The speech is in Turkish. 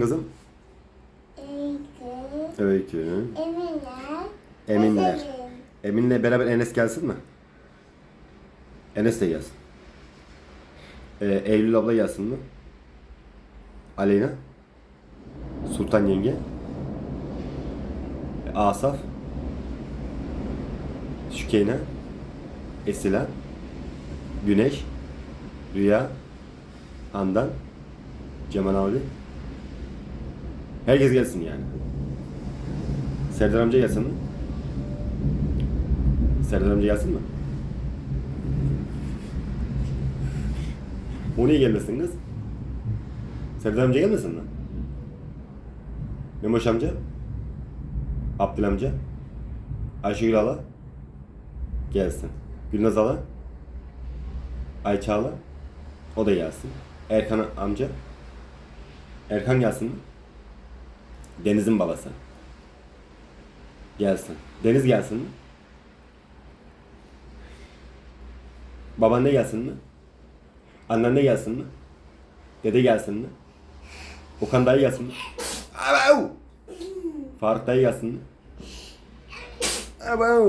Kızım. Öykü, Öykü. Eminler, Eminler. Ezelin. Emin'le beraber Enes gelsin mi? Enes de gelsin. Ee, Eylül abla gelsin mi? Aleyna. Sultan yenge. Asaf. Şükeyna. Esila. Güneş. Rüya. Handan. Cemal abi. Herkes gelsin yani. Serdar amca gelsin mi? Serdar amca gelsin mi? O niye gelmesin kız? Serdar amca gelmesin mi? Memoş amca? Abdül amca? Ayşegül hala? Gelsin. Gülnaz hala? Ayça hala? O da gelsin. Erkan amca? Erkan gelsin mi? Deniz'in balası. Gelsin. Deniz gelsin mi? Babaanne gelsin mi? Anneanne gelsin mi? Dede gelsin mi? Okan dayı gelsin mi? Abav! Faruk dayı gelsin mi? Abav!